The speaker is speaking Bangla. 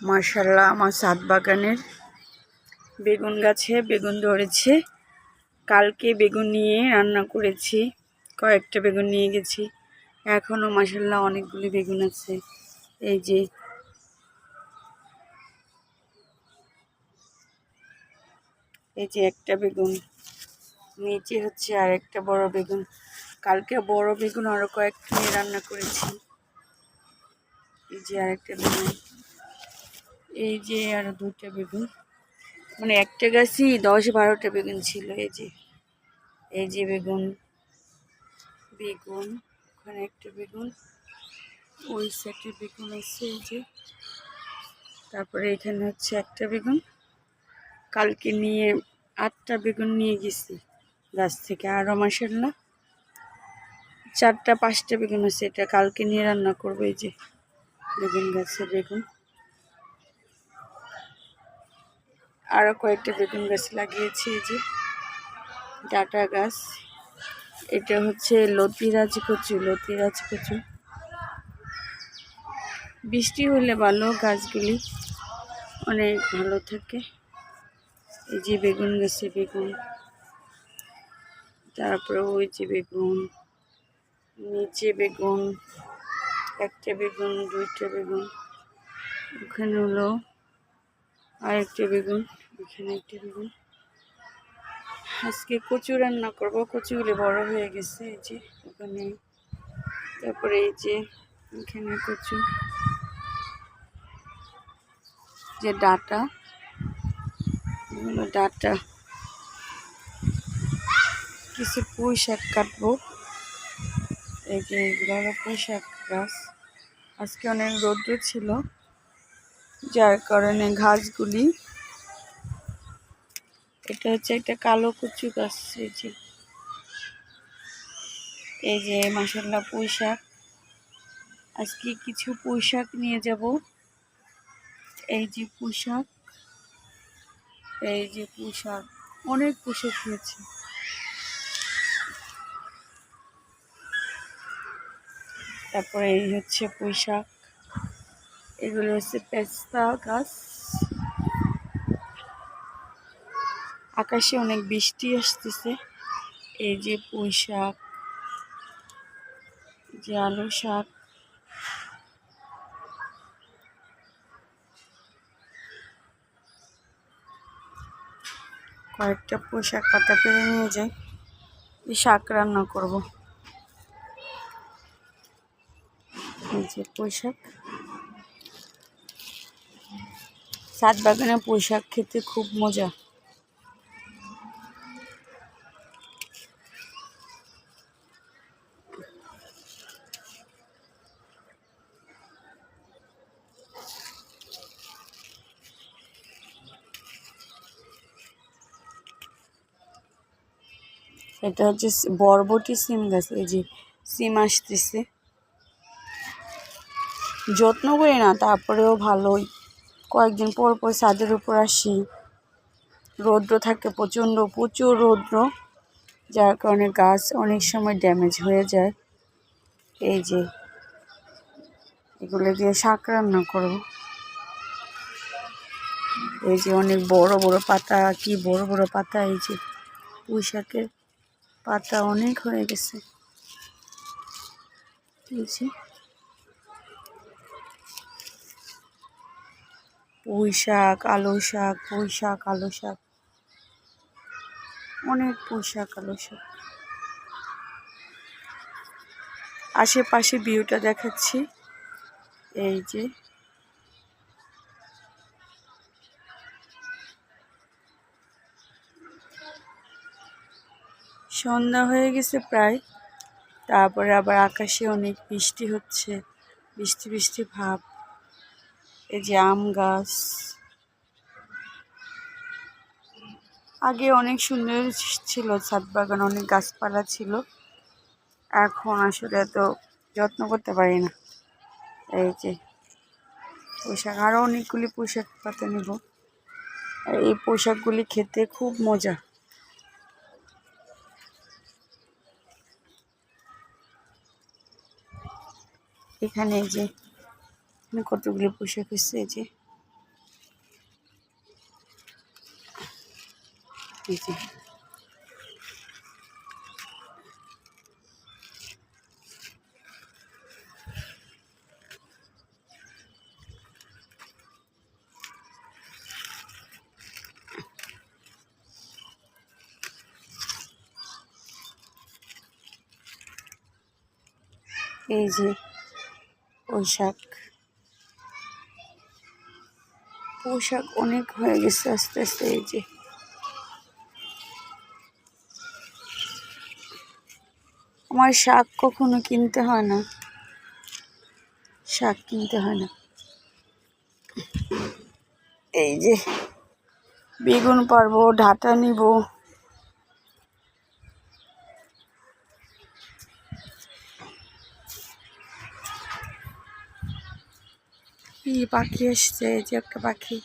মার্শাল্লাহ আমার সাত বাগানের বেগুন গাছে বেগুন ধরেছে। কালকে বেগুন নিয়ে রান্না করেছি, কয়েকটা বেগুন নিয়ে গেছি। এখনও মার্শাল্লাহ অনেকগুলি বেগুন আছে। এই যে এই যে একটা বেগুন, নিচে হচ্ছে আর একটা বড় বেগুন। কালকে বড় বেগুন আরও কয়েকটা নিয়ে রান্না করেছি। এই যে আরেকটা বেগুন। এই যে আরও দুটা বেগুন। মানে একটা গাছই দশ বারোটা বেগুন ছিল, এই যে। এই যে বেগুন বেগুন, ওখানে একটা বেগুন, ওই সাইডে বেগুন আছে, এই যে। তারপরে এখানে হচ্ছে একটা বেগুন। কালকে নিয়ে আটটা বেগুন নিয়ে গেছি গাছ থেকে। আরও মাসাল্লাহ চারটা, পাঁচটা বেগুন আছে, এটা কালকে নিয়ে রান্না করব, এই যে। বেগুন গাছে বেগুন। আরও কয়েকটা বেগুন গাছ লাগিয়েছি, এই যে ডাটা গাছ। এটা হচ্ছে লতিরাজ কচু লতিরাজ কচু। বৃষ্টি হলে ভালো গাছগুলি অনেক ভালো থাকে। এই যে বেগুন গাছে বেগুন। তারপরে ওই যে বেগুন, নিচে বেগুন, একটা বেগুন, দুইটা বেগুন। ওখানে হলো আরেকটা বেগুন, এখানে একটা বেগুন। আজকে কচু রান্না করব, কচুগুলি বড় হয়ে গেছে, এই যে ওখানে। তারপরে এই যে এখানে কচু, যে ডাটা ডাটা। কিছু পুঁই শাক কাটবো। এই যে এগুলো পুঁই শাক গাছ। আজকে অনেক রৌদ্র ছিল। যার কারণে ঘাসগুলি, এটা হচ্ছে একটা কালো কচু গাছ, এই যে। এই যে মাসাল্লাহ আজকে কিছু পুঁই নিয়ে যাব। এই যে পুঁই এই যে পুঁই অনেক পুঁই শাক তারপরে এই হচ্ছে পুঁই শাক এগুলো হচ্ছে পেস্তা, গাছ। আকাশে অনেক বৃষ্টি আসতেছে। এই যে পুঁই শাক যে আলু শাক। কয়েকটা পোশাক পাতা পেরে নিয়ে যাই। শাক রান্না করব। এই যে পোশাক সাত বাগানে পোশাক খেতে খুব মজা। এটা হচ্ছে বরবটি সিম গাছ, এই যে সিম আসতেছে। যত্ন করি না, তারপরেও ভালোই। কয়েকদিন পর পর ছাদের উপর আসি। রৌদ্র থাকে প্রচণ্ড, প্রচুর রৌদ্র, যার কারণে গাছ অনেক সময় ড্যামেজ হয়ে যায়। এই যে, এগুলো দিয়ে শাক রান্না করব। এই যে অনেক বড় বড় পাতা, কি বড় বড় পাতা, এই যে পুঁই শাকের পাতা অনেক হয়ে গেছে। এই যে পুঁই শাক আলু শাক পুঁই শাক আলু শাক অনেক পুঁই শাক আলু শাক আশেপাশে ভিউটা দেখাচ্ছি। এই যে। সন্ধ্যা হয়ে গেছে প্রায়। তারপরে আবার আকাশে অনেক বৃষ্টি হচ্ছে। বৃষ্টি বৃষ্টি ভাব। এই যে আম গাছ। আগে অনেক সুন্দর ছিল ছাদ বাগান, অনেক গাছপালা ছিল। এখন আসলে এত যত্ন করতে পারি না। এই যে পোশাক আরও অনেকগুলি পোশাক পাতে নেব। এই পোশাকগুলি খেতে খুব মজা। এখানে যে এখানে কতগুলো পোশাক হচ্ছে যে? এই যে। পোশাক পোশাক অনেক হয়ে গেছে আস্তে আস্তে, এই যে। আমার শাক কখনো কিনতে হয় না। শাক কিনতে হয় না। এই যে, বেগুন পারব ঢাটা নিব। কি পাখি এসছে যে একটা পাখি।